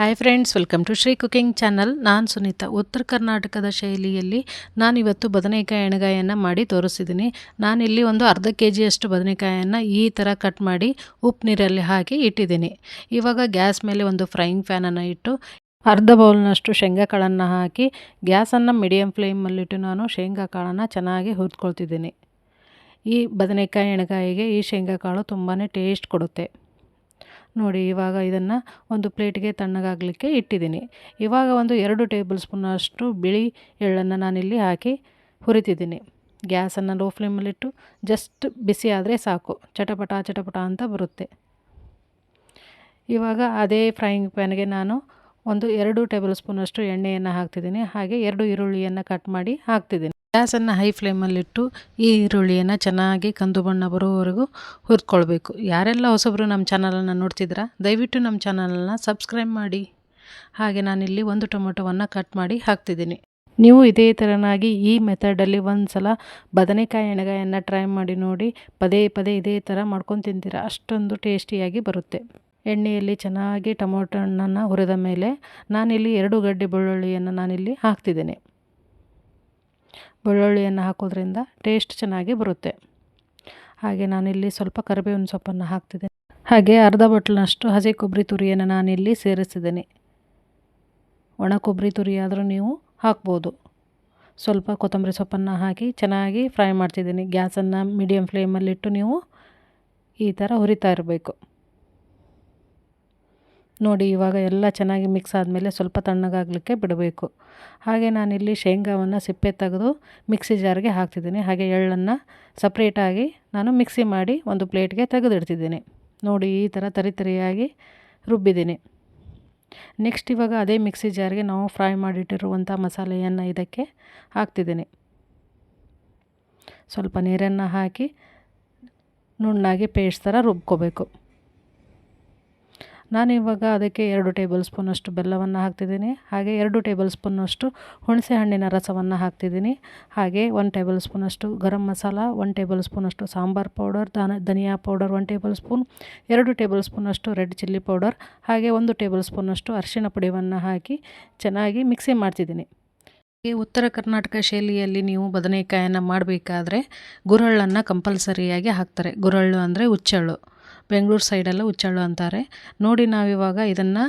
Hi friends welcome to Shri cooking channel ನಾನು ಸುನೀತಾ. ಉತ್ತರ ಕರ್ನಾಟಕದ ಶೈಲಿಯಲ್ಲಿ ನಾನಿವತ್ತು ಬದನೆಕಾಯಿ ಎಣ್ಣೆಗಾಯನ್ನು ಮಾಡಿ ತೋರಿಸಿದ್ದೀನಿ ನಾನಿಲ್ಲಿ ಒಂದು ಅರ್ಧ ಕೆ ಜಿಯಷ್ಟು ಬದನೆಕಾಯನ್ನು ಈ ಥರ ಕಟ್ ಮಾಡಿ ಉಪ್ಪು ನೀರಲ್ಲಿ ಹಾಕಿ ಇಟ್ಟಿದ್ದೀನಿ ಇವಾಗ ಗ್ಯಾಸ್ ಮೇಲೆ ಒಂದು ಫ್ರೈಯಿಂಗ್ ಫ್ಯಾನನ್ನು ಇಟ್ಟು ಅರ್ಧ ಬೌಲ್ನಷ್ಟು ಶೇಂಗಾ ಕಾಳನ್ನು ಹಾಕಿ ಗ್ಯಾಸನ್ನು ಮೀಡಿಯಮ್ ಫ್ಲೇಮಲ್ಲಿಟ್ಟು ನಾನು ಶೇಂಗಾ ಕಾಳನ್ನು ಚೆನ್ನಾಗಿ ಹುರಿದ್ಕೊಳ್ತಿದ್ದೀನಿ ಈ ಬದನೆಕಾಯಿ ಎಣ್ಣೆಗಾಯಿಗೆ ಈ ಶೇಂಗಾ ಕಾಳು ತುಂಬಾ ಟೇಸ್ಟ್ ಕೊಡುತ್ತೆ. ನೋಡಿ, ಇವಾಗ ಇದನ್ನು ಒಂದು ಪ್ಲೇಟ್ಗೆ ತಣ್ಣಗಾಗಲಿಕ್ಕೆ ಇಟ್ಟಿದ್ದೀನಿ. ಇವಾಗ ಒಂದು ಎರಡು ಟೇಬಲ್ ಸ್ಪೂನಷ್ಟು ಬಿಳಿ ಎಳ್ಳನ್ನು ನಾನಿಲ್ಲಿ ಹಾಕಿ ಹುರಿತಿದ್ದೀನಿ. ಗ್ಯಾಸನ್ನು ಲೋ ಫ್ಲೇಮಲ್ಲಿಟ್ಟು ಜಸ್ಟ್ ಬಿಸಿ ಆದರೆ ಸಾಕು. ಚಟಪಟ ಚಟಪಟ ಅಂತ ಬರುತ್ತೆ. ಇವಾಗ ಅದೇ ಫ್ರೈಯಿಂಗ್ ಪ್ಯಾನ್ಗೆ ನಾನು ಒಂದು ಎರಡು ಟೇಬಲ್ ಸ್ಪೂನಷ್ಟು ಎಣ್ಣೆಯನ್ನು ಹಾಕ್ತಿದ್ದೀನಿ. ಹಾಗೆ ಎರಡು ಈರುಳ್ಳಿಯನ್ನು ಕಟ್ ಮಾಡಿ ಹಾಕ್ತಿದ್ದೀನಿ. ಗ್ಯಾಸನ್ನು ಹೈ ಫ್ಲೇಮಲ್ಲಿಟ್ಟು ಈ ಈರುಳ್ಳಿಯನ್ನು ಚೆನ್ನಾಗಿ ಕಂದು ಬಣ್ಣ ಬರೋವರೆಗೂ ಹುರ್ಕೊಳ್ಬೇಕು. ಯಾರೆಲ್ಲ ಹೊಸಬ್ರು ನಮ್ಮ ಚಾನಲನ್ನು ನೋಡ್ತಿದ್ದೀರಾ, ದಯವಿಟ್ಟು ನಮ್ಮ ಚಾನಲನ್ನು ಸಬ್ಸ್ಕ್ರೈಬ್ ಮಾಡಿ. ಹಾಗೆ ನಾನಿಲ್ಲಿ ಒಂದು ಟೊಮೊಟೊವನ್ನು ಕಟ್ ಮಾಡಿ ಹಾಕ್ತಿದ್ದೀನಿ. ನೀವು ಇದೇ ಥರನಾಗಿ ಈ ಮೆಥಡಲ್ಲಿ ಒಂದು ಸಲ ಬದನೆಕಾಯಿ ಎಣ್ಣೆಗಾಯನ್ನು ಟ್ರೈ ಮಾಡಿ ನೋಡಿ, ಪದೇ ಪದೇ ಇದೇ ಥರ ಮಾಡ್ಕೊಂಡು ತಿಂತೀರ, ಅಷ್ಟೊಂದು ಟೇಸ್ಟಿಯಾಗಿ ಬರುತ್ತೆ. ಎಣ್ಣೆಯಲ್ಲಿ ಚೆನ್ನಾಗಿ ಟೊಮೊಟೊ ಹಣ್ಣನ್ನು ಹುರಿದ ಮೇಲೆ ನಾನಿಲ್ಲಿ ಎರಡು ಗಡ್ಡೆ ಬೆಳ್ಳುಳ್ಳಿಯನ್ನು ನಾನಿಲ್ಲಿ ಹಾಕ್ತಿದ್ದೇನೆ. ಬೆಳ್ಳುಳ್ಳಿಯನ್ನು ಹಾಕೋದ್ರಿಂದ ಟೇಸ್ಟ್ ಚೆನ್ನಾಗಿ ಬರುತ್ತೆ. ಹಾಗೆ ನಾನಿಲ್ಲಿ ಸ್ವಲ್ಪ ಕರಿಬೇವಿನ ಸೊಪ್ಪನ್ನು ಹಾಕ್ತಿದ್ದೇನೆ. ಹಾಗೆ ಅರ್ಧ ಬಟ್ಲಿನಷ್ಟು ಹಸಿ ಕೊಬ್ಬರಿ ತುರಿಯನ್ನು ನಾನಿಲ್ಲಿ ಸೇರಿಸಿದ್ದೀನಿ. ಒಣ ಕೊಬ್ಬರಿ ತುರಿ ಆದರೂ ನೀವು ಹಾಕ್ಬೋದು. ಸ್ವಲ್ಪ ಕೊತ್ತಂಬರಿ ಸೊಪ್ಪನ್ನು ಹಾಕಿ ಚೆನ್ನಾಗಿ ಫ್ರೈ ಮಾಡ್ತಿದ್ದೀನಿ. ಗ್ಯಾಸನ್ನು ಮೀಡಿಯಮ್ ಫ್ಲೇಮಲ್ಲಿಟ್ಟು ನೀವು ಈ ಥರ ಹುರಿತಾ ಇರಬೇಕು. ನೋಡಿ ಇವಾಗ ಎಲ್ಲ ಚೆನ್ನಾಗಿ ಮಿಕ್ಸ್ ಆದಮೇಲೆ ಸ್ವಲ್ಪ ತಣ್ಣಗಾಗಲಿಕ್ಕೆ ಬಿಡಬೇಕು. ಹಾಗೆ ನಾನಿಲ್ಲಿ ಶೇಂಗಾವನ್ನು ಸಿಪ್ಪೆ ತೆಗೆದು ಮಿಕ್ಸಿ ಜಾರ್ಗೆ ಹಾಕ್ತಿದ್ದೀನಿ. ಹಾಗೆ ಎಳ್ಳನ್ನು ಸಪ್ರೇಟಾಗಿ ನಾನು ಮಿಕ್ಸಿ ಮಾಡಿ ಒಂದು ಪ್ಲೇಟ್ಗೆ ತೆಗೆದಿಡ್ತಿದ್ದೀನಿ. ನೋಡಿ ಈ ಥರ ತರಿತರಿಯಾಗಿ ರುಬ್ಬಿದ್ದೀನಿ. ನೆಕ್ಸ್ಟ್ ಇವಾಗ ಅದೇ ಮಿಕ್ಸಿ ಜಾರ್ಗೆ ನಾವು ಫ್ರೈ ಮಾಡಿಟ್ಟಿರುವಂಥ ಮಸಾಲೆಯನ್ನು ಇದಕ್ಕೆ ಹಾಕ್ತಿದ್ದೀನಿ. ಸ್ವಲ್ಪ ನೀರನ್ನು ಹಾಕಿ ನುಣ್ಣಾಗಿ ಪೇಸ್ಟ್ ಥರ ರುಬ್ಕೋಬೇಕು. ನಾನಿವಾಗ ಅದಕ್ಕೆ ಎರಡು ಟೇಬಲ್ ಸ್ಪೂನಷ್ಟು ಬೆಲ್ಲವನ್ನು ಹಾಕ್ತಿದ್ದೀನಿ. ಹಾಗೆ ಎರಡು ಟೇಬಲ್ ಸ್ಪೂನಷ್ಟು ಹುಣಸೆ ಹಣ್ಣಿನ ರಸವನ್ನು ಹಾಕ್ತಿದ್ದೀನಿ. ಹಾಗೆ ಒನ್ ಟೇಬಲ್ ಸ್ಪೂನಷ್ಟು ಗರಂ ಮಸಾಲ ಒನ್ ಟೇಬಲ್ ಸ್ಪೂನಷ್ಟು ಸಾಂಬಾರ್ ಪೌಡರ್, ದಾನ, ಧನಿಯಾ ಪೌಡರ್ ಒನ್ ಟೇಬಲ್ ಸ್ಪೂನ್, ಎರಡು ಟೇಬಲ್ ಸ್ಪೂನಷ್ಟು ರೆಡ್ ಚಿಲ್ಲಿ ಪೌಡರ್, ಹಾಗೆ ಒಂದು ಟೇಬಲ್ ಸ್ಪೂನಷ್ಟು ಅರಿಶಿಣ ಪುಡಿಯನ್ನು ಹಾಕಿ ಚೆನ್ನಾಗಿ ಮಿಕ್ಸಿ ಮಾಡ್ತಿದ್ದೀನಿ. ಈ ಉತ್ತರ ಕರ್ನಾಟಕ ಶೈಲಿಯಲ್ಲಿ ನೀವು ಬದನೆಕಾಯನ್ನು ಮಾಡಬೇಕಾದ್ರೆ ಗುರಳ್ಳನ್ನು ಕಂಪಲ್ಸರಿಯಾಗಿ ಹಾಕ್ತಾರೆ. ಗುರಳ್ಳು ಅಂದರೆ ಹುಚ್ಚಳ್ಳು ಬೆಂಗಳೂರು ಸೈಡೆಲ್ಲ ಹುಚ್ಚಳ್ಳು ಅಂತಾರೆ. ನೋಡಿ ನಾವಿವಾಗ ಇದನ್ನು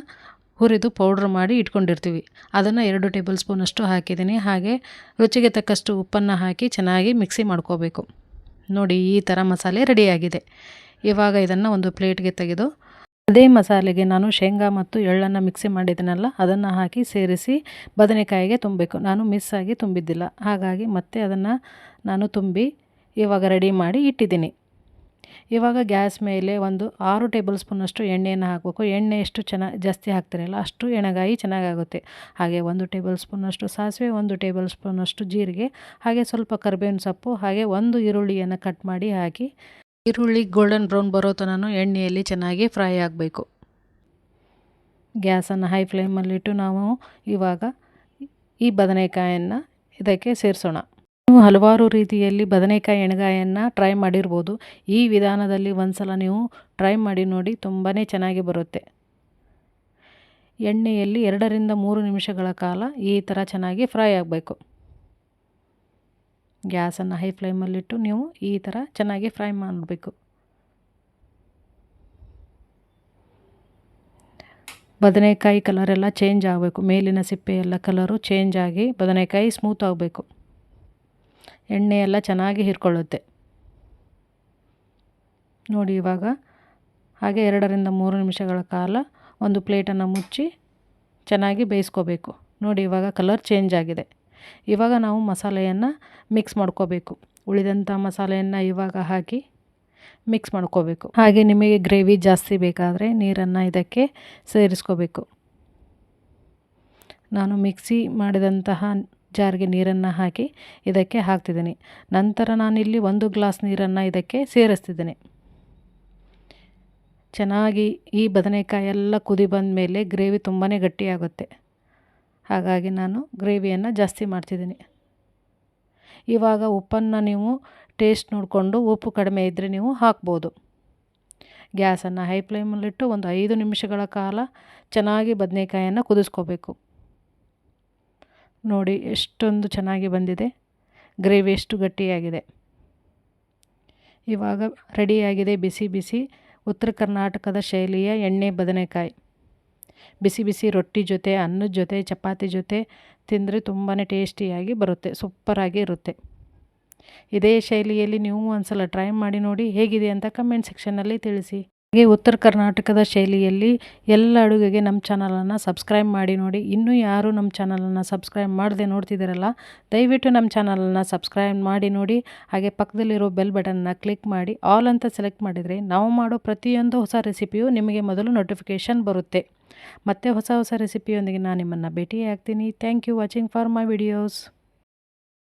ಹುರಿದು ಪೌಡ್ರ್ ಮಾಡಿ ಇಟ್ಕೊಂಡಿರ್ತೀವಿ. ಅದನ್ನು ಎರಡು ಟೇಬಲ್ ಸ್ಪೂನಷ್ಟು ಹಾಕಿದ್ದೀನಿ. ಹಾಗೆ ರುಚಿಗೆ ತಕ್ಕಷ್ಟು ಉಪ್ಪನ್ನು ಹಾಕಿ ಚೆನ್ನಾಗಿ ಮಿಕ್ಸಿ ಮಾಡ್ಕೋಬೇಕು. ನೋಡಿ ಈ ಥರ ಮಸಾಲೆ ರೆಡಿಯಾಗಿದೆ. ಇವಾಗ ಇದನ್ನು ಒಂದು ಪ್ಲೇಟ್ಗೆ ತೆಗೆದು ಅದೇ ಮಸಾಲೆಗೆ ನಾನು ಶೇಂಗಾ ಮತ್ತು ಎಳ್ಳನ್ನು ಮಿಕ್ಸಿ ಮಾಡಿದ್ದೀನಲ್ಲ ಅದನ್ನು ಹಾಕಿ ಸೇರಿಸಿ ಬದನೆಕಾಯಿಗೆ ತುಂಬಬೇಕು. ನಾನು ಮಿಸ್ ಆಗಿ ತುಂಬಿದ್ದಿಲ್ಲ. ಹಾಗಾಗಿ ಮತ್ತೆ ಅದನ್ನು ನಾನು ತುಂಬಿ ಇವಾಗ ರೆಡಿ ಮಾಡಿ ಇಟ್ಟಿದ್ದೀನಿ. ಇವಾಗ ಗ್ಯಾಸ್ ಮೇಲೆ ಒಂದು ಆರು ಟೇಬಲ್ ಸ್ಪೂನಷ್ಟು ಎಣ್ಣೆಯನ್ನು ಹಾಕಬೇಕು. ಎಣ್ಣೆ ಎಷ್ಟು ಚೆನ್ನಾಗಿ ಜಾಸ್ತಿ ಹಾಕ್ತಿರಲ್ಲ, ಅಷ್ಟು ಎಣಗಾಯಿ ಚೆನ್ನಾಗಾಗುತ್ತೆ. ಹಾಗೆ ಒಂದು ಟೇಬಲ್ ಸ್ಪೂನಷ್ಟು ಸಾಸಿವೆ, ಒಂದು ಟೇಬಲ್ ಸ್ಪೂನಷ್ಟು ಜೀರಿಗೆ, ಹಾಗೆ ಸ್ವಲ್ಪ ಕರಿಬೇವಿನ ಸೊಪ್ಪು, ಹಾಗೆ ಒಂದು ಈರುಳ್ಳಿಯನ್ನು ಕಟ್ ಮಾಡಿ ಹಾಕಿ, ಈರುಳ್ಳಿ ಗೋಲ್ಡನ್ ಬ್ರೌನ್ ಬರೋ ತನಕ ಎಣ್ಣೆಯಲ್ಲಿ ಚೆನ್ನಾಗಿ ಫ್ರೈ ಆಗಬೇಕು. ಗ್ಯಾಸನ್ನು ಹೈ ಫ್ಲೇಮಲ್ಲಿಟ್ಟು ನಾವು ಇವಾಗ ಈ ಬದನೆಕಾಯನ್ನು ಇದಕ್ಕೆ ಸೇರಿಸೋಣ. ನೀವು ಹಲವಾರು ರೀತಿಯಲ್ಲಿ ಬದನೆಕಾಯಿ ಎಣ್ಗಾಯನ್ನು ಟ್ರೈ ಮಾಡಿರ್ಬೋದು. ಈ ವಿಧಾನದಲ್ಲಿ ಒಂದು ಸಲ ನೀವು ಟ್ರೈ ಮಾಡಿ ನೋಡಿ ತುಂಬಾ ಚೆನ್ನಾಗಿ ಬರುತ್ತೆ. ಎಣ್ಣೆಯಲ್ಲಿ ಎರಡರಿಂದ ಮೂರು ನಿಮಿಷಗಳ ಕಾಲ ಈ ಥರ ಚೆನ್ನಾಗಿ ಫ್ರೈ ಆಗಬೇಕು. ಗ್ಯಾಸನ್ನು ಹೈ ಫ್ಲೇಮಲ್ಲಿಟ್ಟು ನೀವು ಈ ಥರ ಚೆನ್ನಾಗಿ ಫ್ರೈ ಮಾಡಬೇಕು. ಬದನೆಕಾಯಿ ಕಲರೆಲ್ಲ ಚೇಂಜ್ ಆಗಬೇಕು. ಮೇಲಿನ ಸಿಪ್ಪೆ ಎಲ್ಲ ಕಲರು ಚೇಂಜ್ ಆಗಿ ಬದನೆಕಾಯಿ ಸ್ಮೂತ್ ಆಗಬೇಕು. ಎಣ್ಣೆ ಎಲ್ಲ ಚೆನ್ನಾಗಿ ಹೀರ್ಕೊಳ್ಳುತ್ತೆ. ನೋಡಿ ಇವಾಗ ಹಾಗೆ ಎರಡರಿಂದ ಮೂರು ನಿಮಿಷಗಳ ಕಾಲ ಒಂದು ಪ್ಲೇಟನ್ನು ಮುಚ್ಚಿ ಚೆನ್ನಾಗಿ ಬೇಯಿಸ್ಕೋಬೇಕು. ನೋಡಿ ಇವಾಗ ಕಲರ್ ಚೇಂಜ್ ಆಗಿದೆ. ಇವಾಗ ನಾವು ಮಸಾಲೆಯನ್ನು ಮಿಕ್ಸ್ ಮಾಡ್ಕೋಬೇಕು. ಉಳಿದಂಥ ಮಸಾಲೆಯನ್ನು ಇವಾಗ ಹಾಕಿ ಮಿಕ್ಸ್ ಮಾಡ್ಕೋಬೇಕು. ಹಾಗೆ ನಿಮಗೆ ಗ್ರೇವಿ ಜಾಸ್ತಿ ಬೇಕಾದರೆ ನೀರನ್ನು ಇದಕ್ಕೆ ಸೇರಿಸ್ಕೋಬೇಕು. ನಾನು ಮಿಕ್ಸಿ ಮಾಡಿದಂತಹ ಜಾರ್ಗೆ ನೀರನ್ನು ಹಾಕಿ ಇದಕ್ಕೆ ಹಾಕ್ತಿದ್ದೀನಿ. ನಂತರ ನಾನಿಲ್ಲಿ ಒಂದು ಗ್ಲಾಸ್ ನೀರನ್ನು ಇದಕ್ಕೆ ಸೇರಿಸ್ತಿದ್ದೀನಿ. ಚೆನ್ನಾಗಿ ಈ ಬದನೆಕಾಯಿ ಎಲ್ಲ ಕುದಿ ಬಂದ ಮೇಲೆ ಗ್ರೇವಿ ತುಂಬಾ ಗಟ್ಟಿಯಾಗುತ್ತೆ. ಹಾಗಾಗಿ ನಾನು ಗ್ರೇವಿಯನ್ನು ಜಾಸ್ತಿ ಮಾಡ್ತಿದ್ದೀನಿ. ಇವಾಗ ಉಪ್ಪನ್ನು ನೀವು ಟೇಸ್ಟ್ ನೋಡಿಕೊಂಡು ಉಪ್ಪು ಕಡಿಮೆ ಇದ್ದರೆ ನೀವು ಹಾಕ್ಬೋದು. ಗ್ಯಾಸನ್ನು ಹೈ ಫ್ಲೇಮಲ್ಲಿಟ್ಟು ಒಂದು ಐದು ನಿಮಿಷಗಳ ಕಾಲ ಚೆನ್ನಾಗಿ ಬದನೆಕಾಯನ್ನು ಕುದಿಸ್ಕೋಬೇಕು. ನೋಡಿ ಎಷ್ಟೊಂದು ಚೆನ್ನಾಗಿ ಬಂದಿದೆ. ಗ್ರೇವಿ ಎಷ್ಟು ಗಟ್ಟಿಯಾಗಿದೆ. ಇವಾಗ ರೆಡಿಯಾಗಿದೆ ಬಿಸಿ ಬಿಸಿ ಉತ್ತರ ಕರ್ನಾಟಕದ ಶೈಲಿಯ ಎಣ್ಣೆ ಬದನೆಕಾಯಿ. ಬಿಸಿ ಬಿಸಿ ರೊಟ್ಟಿ ಜೊತೆ ಅನ್ನದ ಜೊತೆ, ಚಪಾತಿ ಜೊತೆ ತಿಂದರೆ ತುಂಬಾ ಟೇಸ್ಟಿಯಾಗಿ ಬರುತ್ತೆ, ಸೂಪರಾಗಿ ಇರುತ್ತೆ. ಇದೇ ಶೈಲಿಯಲ್ಲಿ ನೀವು ಒಂದು ಸಲ ಟ್ರೈ ಮಾಡಿ ನೋಡಿ ಹೇಗಿದೆ ಅಂತ ಕಮೆಂಟ್ ಸೆಕ್ಷನ್ನಲ್ಲಿ ತಿಳಿಸಿ. ಹಾಗೆ ಉತ್ತರ ಕರ್ನಾಟಕದ ಶೈಲಿಯಲ್ಲಿ ಎಲ್ಲ ಅಡುಗೆಗೆ ನಮ್ಮ ಚಾನಲನ್ನು ಸಬ್ಸ್ಕ್ರೈಬ್ ಮಾಡಿ ನೋಡಿ. ಇನ್ನೂ ಯಾರು ನಮ್ಮ ಚಾನಲನ್ನು ಸಬ್ಸ್ಕ್ರೈಬ್ ಮಾಡದೆ ನೋಡ್ತಿದ್ದೀರಲ್ಲ, ದಯವಿಟ್ಟು ನಮ್ಮ ಚಾನಲನ್ನು ಸಬ್ಸ್ಕ್ರೈಬ್ ಮಾಡಿ ನೋಡಿ. ಹಾಗೆ ಪಕ್ಕದಲ್ಲಿರೋ ಬೆಲ್ ಬಟನ್ನ ಕ್ಲಿಕ್ ಮಾಡಿ. ಆಲ್ ಅಂತ ಸೆಲೆಕ್ಟ್ ಮಾಡಿದರೆ ನಾವು ಮಾಡೋ ಪ್ರತಿಯೊಂದು ಹೊಸ ರೆಸಿಪಿಯು ನಿಮಗೆ ಮೊದಲು ನೋಟಿಫಿಕೇಷನ್ ಬರುತ್ತೆ. ಮತ್ತೆ ಹೊಸ ಹೊಸ ರೆಸಿಪಿಯೊಂದಿಗೆ ನಾನು ನಿಮ್ಮನ್ನು ಭೇಟಿಯಾಗ್ತೀನಿ. Thank you watching for my videos.